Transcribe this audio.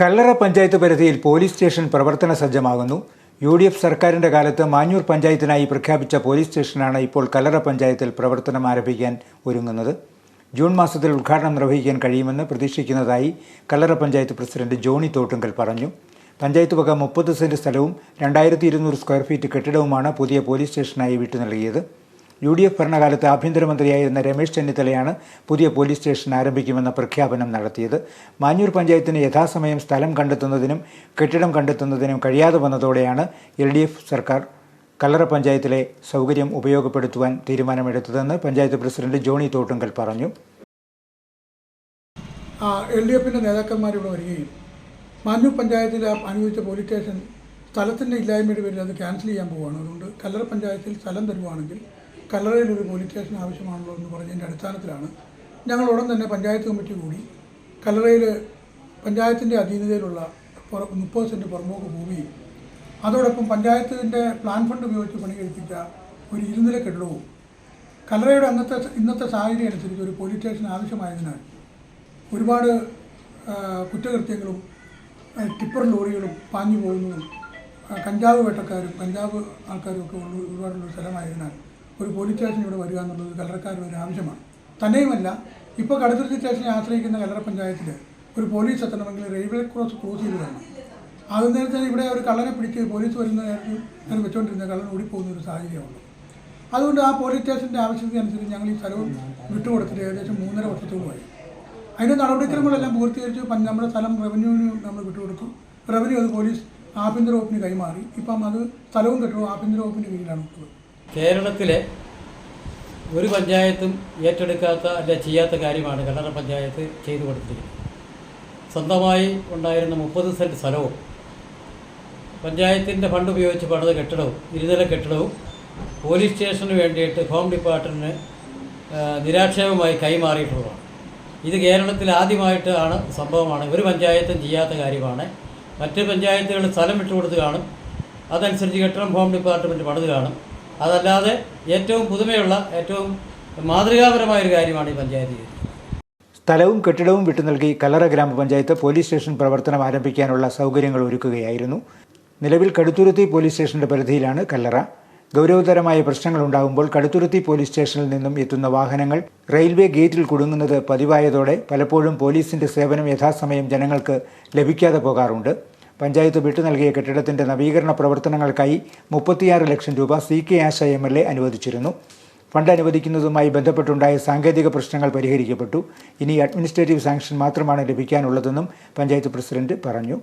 കല്ലറ പഞ്ചായത്ത് പരിധിയിൽ police station പ്രവർത്തന സജ്ജമാകുന്നു. U D F സർക്കാരിന്റെ കാലത്ത് മാഞ്ഞൂർ പഞ്ചായത്തിനായി പ്രഖ്യാപിച്ച പോലീസ് സ്റ്റേഷനാണ് ഇപ്പോൾ കല്ലറ പഞ്ചായത്തിൽ പ്രവർത്തനം ആരംഭിക്കാൻ ഒരുങ്ങുന്നത്. ജൂൺ മാസത്തിൽ ഉദ്ഘാടനം നിർവഹിക്കാൻ കഴിയുമെന്ന് പ്രതീക്ഷിക്കുന്നതായി കല്ലറ പഞ്ചായത്ത് പ്രസിഡന്റ് ജോണി തോട്ടുങ്കൽ പറഞ്ഞു. പഞ്ചായത്ത് വക മുപ്പത് സെന്റ് സ്ഥലവും രണ്ടായിരത്തി ഇരുന്നൂറ് സ്ക്വയർ ഫീറ്റ് കെട്ടിടവുമാണ് പുതിയ പോലീസ് സ്റ്റേഷനായി വിട്ടു നൽകിയത് യു ഡി എഫ് ഭരണകാലത്ത് ആഭ്യന്തരമന്ത്രിയായിരുന്ന രമേശ് ചെന്നിത്തലയാണ് പുതിയ പോലീസ് സ്റ്റേഷൻ ആരംഭിക്കുമെന്ന പ്രഖ്യാപനം നടത്തിയത്. മാഞ്ഞൂർ പഞ്ചായത്തിന് യഥാസമയം സ്ഥലം കണ്ടെത്തുന്നതിനും കെട്ടിടം കണ്ടെത്തുന്നതിനും കഴിയാതെ വന്നതോടെയാണ് എൽ സർക്കാർ കല്ലറ പഞ്ചായത്തിലെ സൗകര്യം ഉപയോഗപ്പെടുത്തുവാൻ തീരുമാനമെടുത്തതെന്ന് പഞ്ചായത്ത് പ്രസിഡന്റ് ജോണി തോട്ടുങ്കൽ പറഞ്ഞു. എൽ ഡി എഫിന്റെ നേതാക്കന്മാരിവിടെ വരികയും മാഞ്ഞൂർ പഞ്ചായത്തിൽ അനുവദിച്ച പോലീസ് സ്റ്റേഷൻ സ്ഥലത്തിന്റെ ഇല്ലായ്മയുടെ പേരിൽ അത് ക്യാൻസൽ ചെയ്യാൻ പോവുകയാണ്. അതുകൊണ്ട് കല്ലറ പഞ്ചായത്തിൽ സ്ഥലം തരുവാണെങ്കിൽ കല്ലറയിൽ ഒരു പോലീസ് സ്റ്റേഷൻ ആവശ്യമാണല്ലോ എന്ന് പറഞ്ഞതിന്റെ അടിസ്ഥാനത്തിലാണ് ഞങ്ങൾ ഉടൻ തന്നെ പഞ്ചായത്ത് കമ്മിറ്റി കൂടി കല്ലറയിൽ പഞ്ചായത്തിന്റെ അധീനതയിലുള്ള മുപ്പത് സെന്റ് പുറമ്പോക്ക് ഭൂമിയും അതോടൊപ്പം പഞ്ചായത്തിന്റെ പ്ലാൻ ഫണ്ട് ഉപയോഗിച്ച് പണി കഴിപ്പിച്ച ഒരു ഇരുനില കെട്ടിടവും കല്ലറയുടെ അന്നത്തെ ഇന്നത്തെ സാഹചര്യം അനുസരിച്ച് ഒരു പോലീസ് സ്റ്റേഷൻ ആവശ്യമായതിനാൽ ഒരുപാട് കുറ്റകൃത്യങ്ങളും ടിപ്പർ ലോറികളും പാഞ്ഞു പോകുന്നതും കഞ്ചാവ് വേട്ടക്കാരും കഞ്ചാവ് ആൾക്കാരും ഒക്കെ ഉള്ള ഒരുപാടുള്ള സ്ഥലമായതിനാൽ ഒരു പോലീസ് സ്റ്റേഷൻ ഇവിടെ വരിക എന്നുള്ളത് കല്ലറക്കാരുടെ ഒരു ആവശ്യമാണ്. തന്നെയുമല്ല ഇപ്പോൾ കടുത്തുരുത്തി സ്റ്റേഷനെ ആശ്രയിക്കുന്ന കല്ലറ പഞ്ചായത്തിൽ ഒരു പോലീസ് എത്തണമെങ്കിൽ റെയിൽവേ ക്രോസ് ക്രോസ് ചെയ്ത് വേണം. അത് നേരത്തെ ഇവിടെ ഒരു കള്ളനെ പിടിച്ച് പോലീസ് വരുന്ന നേരത്ത് ഞാൻ വെച്ചുകൊണ്ടിരുന്ന കള്ളൻ ഓടിപ്പോകുന്ന ഒരു സാഹചര്യമുണ്ട്. അതുകൊണ്ട് ആ പോലീസ് സ്റ്റേഷന്റെ ആവശ്യത്തിനനുസരിച്ച് ഞങ്ങൾ ഈ സ്ഥലവും വിട്ടുകൊടുത്തിട്ട് ഏകദേശം മൂന്നര വർഷത്തോളമായി അതിന്റെ നടപടിക്രമങ്ങളെല്ലാം പൂർത്തീകരിച്ച്. നമ്മുടെ സ്ഥലം റവന്യൂവിന് നമ്മൾ വിട്ടുകൊടുത്തു റവന്യൂ അത് പോലീസ് ആഭ്യന്തര വകുപ്പിന് കൈമാറി. ഇപ്പം അത് സ്ഥലവും കെട്ടിടവും ആഭ്യന്തര വകുപ്പിന്റെ കീഴിലാണ് ഉള്ളത് കേരളത്തിലെ ഒരു പഞ്ചായത്തും ഏറ്റെടുക്കാത്ത അല്ല ചെയ്യാത്ത കാര്യമാണ് കല്ലറ പഞ്ചായത്ത് ചെയ്തു കൊടുത്തിരിക്കുന്നത്. സ്വന്തമായി ഉണ്ടായിരുന്ന മുപ്പത് സെന്റ് സ്ഥലവും പഞ്ചായത്തിന്റെ ഫണ്ട് ഉപയോഗിച്ച് പണിത കെട്ടിടവും ഇരുനില കെട്ടിടവും പോലീസ് സ്റ്റേഷന് വേണ്ടിയിട്ട് ഹോം ഡിപ്പാർട്ട്മെന്റിന് നിരാക്ഷേപമായി കൈമാറിയിട്ടുള്ളതാണ്. ഇത് കേരളത്തിൽ ആദ്യമായിട്ടാണ് സംഭവമാണ്. ഒരു പഞ്ചായത്തും ചെയ്യാത്ത കാര്യമാണ്. മറ്റ് പഞ്ചായത്തുകൾ സ്ഥലം വിട്ടുകൊടുത്ത് കാണും. അതനുസരിച്ച് കെട്ടിടം ഹോം ഡിപ്പാർട്ട്മെന്റ് പണിത് കാണും. അതല്ലാതെ ഏറ്റവും പുതുമയുള്ള ഏറ്റവും മാതൃകാപരമായ ഒരു കാര്യമാണ് ഈ പഞ്ചായത്ത് ചെയ്തത്. സ്ഥലവും കെട്ടിടവും വിട്ടു നൽകി കല്ലറ ഗ്രാമപഞ്ചായത്ത് പോലീസ് സ്റ്റേഷൻ പ്രവർത്തനം ആരംഭിക്കാനുള്ള സൗകര്യങ്ങൾ ഒരുക്കുകയായിരുന്നു. നിലവിൽ കടുത്തുരുത്തി പോലീസ് സ്റ്റേഷന്റെ പരിധിയിലാണ് കല്ലറ. ഗൗരവതരമായ പ്രശ്നങ്ങൾ ഉണ്ടാകുമ്പോൾ കടുത്തുരുത്തി പോലീസ് സ്റ്റേഷനിൽ നിന്നും എത്തുന്ന വാഹനങ്ങൾ റെയിൽവേ ഗേറ്റിൽ കുടുങ്ങുന്നത് പതിവായതോടെ പലപ്പോഴും പോലീസിന്റെ സേവനം യഥാസമയം ജനങ്ങൾക്ക് ലഭിക്കാതെ പോകാറുണ്ട്. പഞ്ചായത്ത് വിട്ടു നൽകിയ കെട്ടിടത്തിന്റെ നവീകരണ പ്രവർത്തനങ്ങൾക്കായി മുപ്പത്തിയാറ് ലക്ഷം രൂപ C K Asha M L A അനുവദിച്ചിരുന്നു. ഫണ്ട് അനുവദിക്കുന്നതുമായി ബന്ധപ്പെട്ടുണ്ടായ സാങ്കേതിക പ്രശ്നങ്ങൾ പരിഹരിക്കപ്പെട്ടു. ഇനി അഡ്മിനിസ്ട്രേറ്റീവ് സാങ്ഷൻ മാത്രമാണ് ലഭിക്കാനുള്ളതെന്നും പഞ്ചായത്ത് പ്രസിഡന്റ് പറഞ്ഞു.